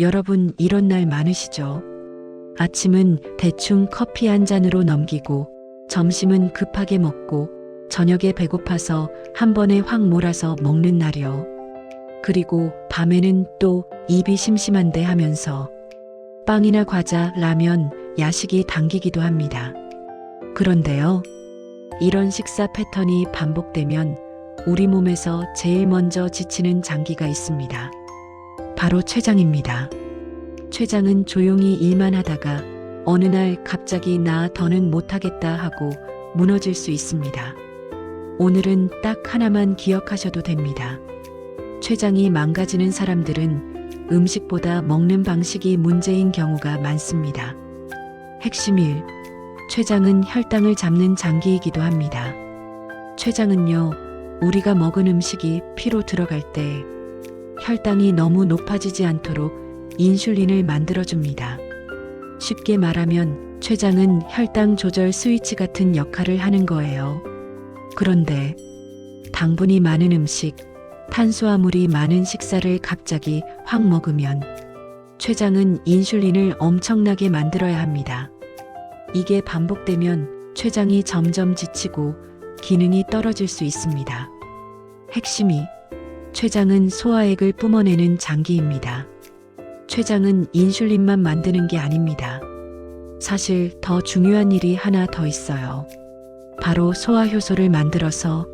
여러분 이런 날 많으시죠? 아침은 대충 커피 한 잔으로 넘기고 점심은 급하게 먹고 저녁에 배고파서 한 번에 확 몰아서 먹는 날이요. 그리고 밤에는 또 입이 심심한데 하면서 빵이나 과자, 라면, 야식이 당기기도 합니다. 그런데요. 이런 식사 패턴이 반복되면 우리 몸에서 제일 먼저 지치는 장기가 있습니다. 바로 췌장입니다. 췌장은 조용히 일만 하다가 어느 날 갑자기 나 더는 못하겠다 하고 무너질 수 있습니다. 오늘은 딱 하나만 기억하셔도 됩니다. 췌장이 망가지는 사람들은 음식보다 먹는 방식이 문제인 경우가 많습니다. 핵심 1. 췌장은 혈당을 잡는 장기이기도 합니다. 췌장은요, 우리가 먹은 음식이 피로 들어갈 때 혈당이 너무 높아지지 않도록 인슐린을 만들어줍니다. 쉽게 말하면 췌장은 혈당 조절 스위치 같은 역할을 하는 거예요. 그런데 당분이 많은 음식, 탄수화물이 많은 식사를 갑자기 확 먹으면 췌장은 인슐린을 엄청나게 만들어야 합니다. 이게 반복되면 췌장이 점점 지치고 기능이 떨어질 수 있습니다. 핵심이 췌장은 소화액을 뿜어내는 장기입니다. 췌장은 인슐린만 만드는 게 아닙니다. 사실 더 중요한 일이 하나 더 있어요. 바로 소화효소를 만들어서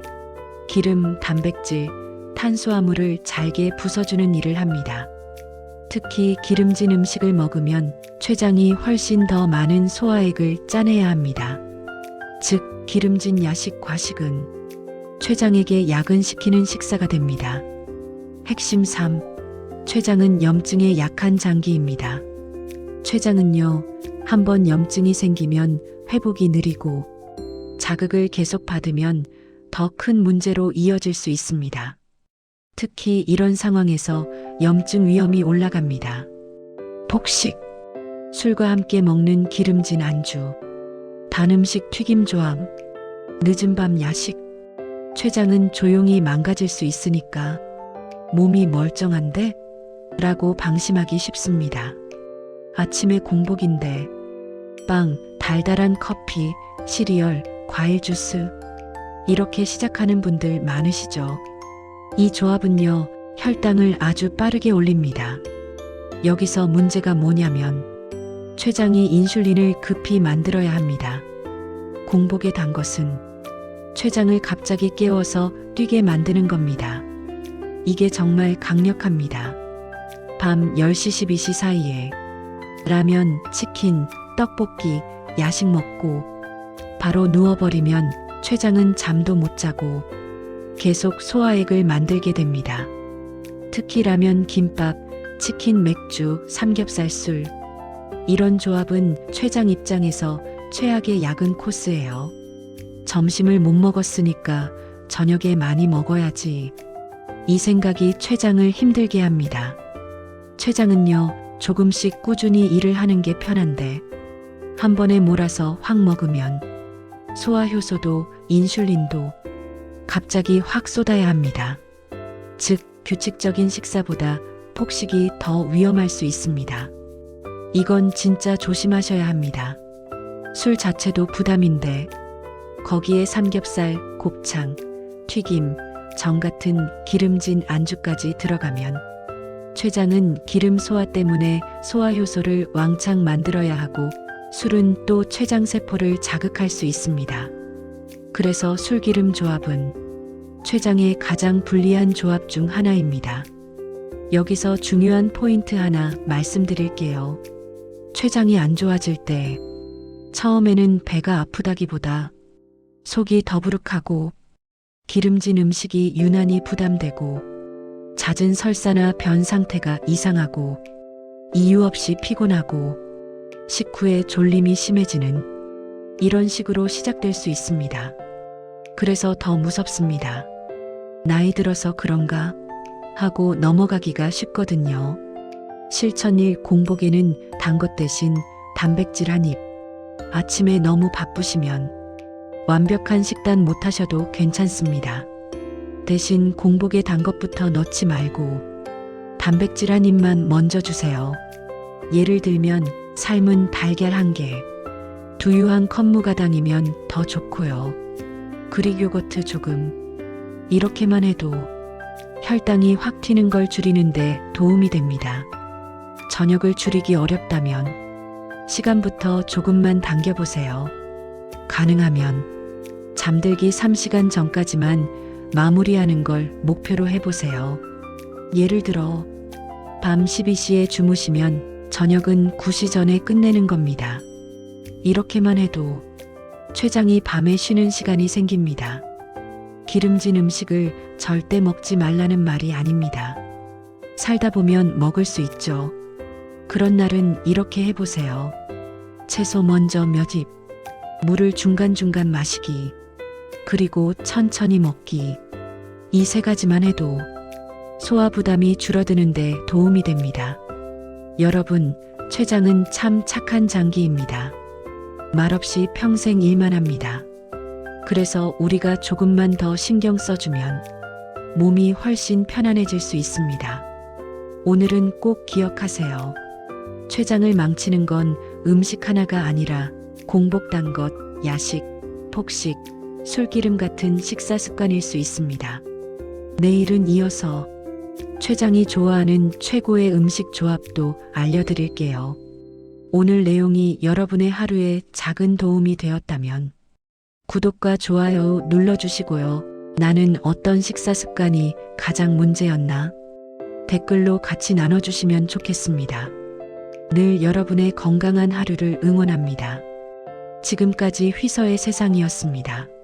기름, 단백질, 탄수화물을 잘게 부숴주는 일을 합니다. 특히 기름진 음식을 먹으면 췌장이 훨씬 더 많은 소화액을 짜내야 합니다. 즉, 기름진 야식, 과식은 췌장에게 야근시키는 식사가 됩니다. 핵심 3. 췌장은 염증에 약한 장기입니다. 췌장은요, 한번 염증이 생기면 회복이 느리고 자극을 계속 받으면 더 큰 문제로 이어질 수 있습니다. 특히 이런 상황에서 염증 위험이 올라갑니다. 폭식, 술과 함께 먹는 기름진 안주, 단 음식 튀김 조합, 늦은 밤 야식, 췌장은 조용히 망가질 수 있으니까 몸이 멀쩡한데? 라고 방심하기 쉽습니다. 아침에 공복인데 빵, 달달한 커피, 시리얼, 과일 주스 이렇게 시작하는 분들 많으시죠? 이 조합은요, 혈당을 아주 빠르게 올립니다. 여기서 문제가 뭐냐면, 췌장이 인슐린을 급히 만들어야 합니다. 공복에 단 것은 췌장을 갑자기 깨워서 뛰게 만드는 겁니다. 이게 정말 강력합니다. 밤 10시 12시 사이에 라면, 치킨, 떡볶이, 야식 먹고 바로 누워버리면 췌장은 잠도 못 자고 계속 소화액을 만들게 됩니다. 특히 라면, 김밥, 치킨, 맥주, 삼겹살, 술. 이런 조합은 췌장 입장에서 최악의 야근 코스예요. 점심을 못 먹었으니까 저녁에 많이 먹어야지. 이 생각이 췌장을 힘들게 합니다. 췌장은요, 조금씩 꾸준히 일을 하는 게 편한데, 한 번에 몰아서 확 먹으면 소화효소도 인슐린도 갑자기 확 쏟아야 합니다. 즉, 규칙적인 식사보다 폭식이 더 위험할 수 있습니다. 이건 진짜 조심하셔야 합니다. 술 자체도 부담인데, 거기에 삼겹살, 곱창, 튀김, 정 같은 기름진 안주까지 들어가면 췌장은 기름 소화 때문에 소화 효소를 왕창 만들어야 하고 술은 또 췌장 세포를 자극할 수 있습니다. 그래서 술기름 조합은 췌장에 가장 불리한 조합 중 하나입니다. 여기서 중요한 포인트 하나 말씀드릴게요. 췌장이 안 좋아질 때 처음에는 배가 아프다기보다 속이 더부룩하고 기름진 음식이 유난히 부담되고 잦은 설사나 변 상태가 이상하고 이유 없이 피곤하고 식후에 졸림이 심해지는 이런 식으로 시작될 수 있습니다. 그래서 더 무섭습니다. 나이 들어서 그런가 하고 넘어가기가 쉽거든요. 실천일 공복에는 단 것 대신 단백질 한 입. 아침에 너무 바쁘시면 완벽한 식단 못 하셔도 괜찮습니다. 대신 공복에 단 것부터 넣지 말고 단백질 한 입만 먼저 주세요. 예를 들면 삶은 달걀 한 개, 두유 한 컵무가당이면 더 좋고요. 그릭 요거트 조금. 이렇게만 해도 혈당이 확 튀는 걸 줄이는데 도움이 됩니다. 저녁을 줄이기 어렵다면 시간부터 조금만 당겨보세요. 가능하면 잠들기 3시간 전까지만 마무리하는 걸 목표로 해보세요. 예를 들어 밤 12시에 주무시면 저녁은 9시 전에 끝내는 겁니다. 이렇게만 해도 췌장이 밤에 쉬는 시간이 생깁니다. 기름진 음식을 절대 먹지 말라는 말이 아닙니다. 살다 보면 먹을 수 있죠. 그런 날은 이렇게 해보세요. 채소 먼저 몇 입, 물을 중간중간 마시기, 그리고 천천히 먹기. 이 세 가지만 해도 소화 부담이 줄어드는데 도움이 됩니다. 여러분, 췌장은 참 착한 장기입니다. 말없이 평생 일만 합니다. 그래서 우리가 조금만 더 신경 써주면 몸이 훨씬 편안해질 수 있습니다. 오늘은 꼭 기억하세요. 췌장을 망치는 건 음식 하나가 아니라 공복단 것, 야식, 폭식, 술기름 같은 식사 습관일 수 있습니다. 내일은 이어서 췌장이 좋아하는 최고의 음식 조합도 알려드릴게요. 오늘 내용이 여러분의 하루에 작은 도움이 되었다면 구독과 좋아요 눌러주시고요. 나는 어떤 식사 습관이 가장 문제였나? 댓글로 같이 나눠주시면 좋겠습니다. 늘 여러분의 건강한 하루를 응원합니다. 지금까지 휘서의 세상이었습니다.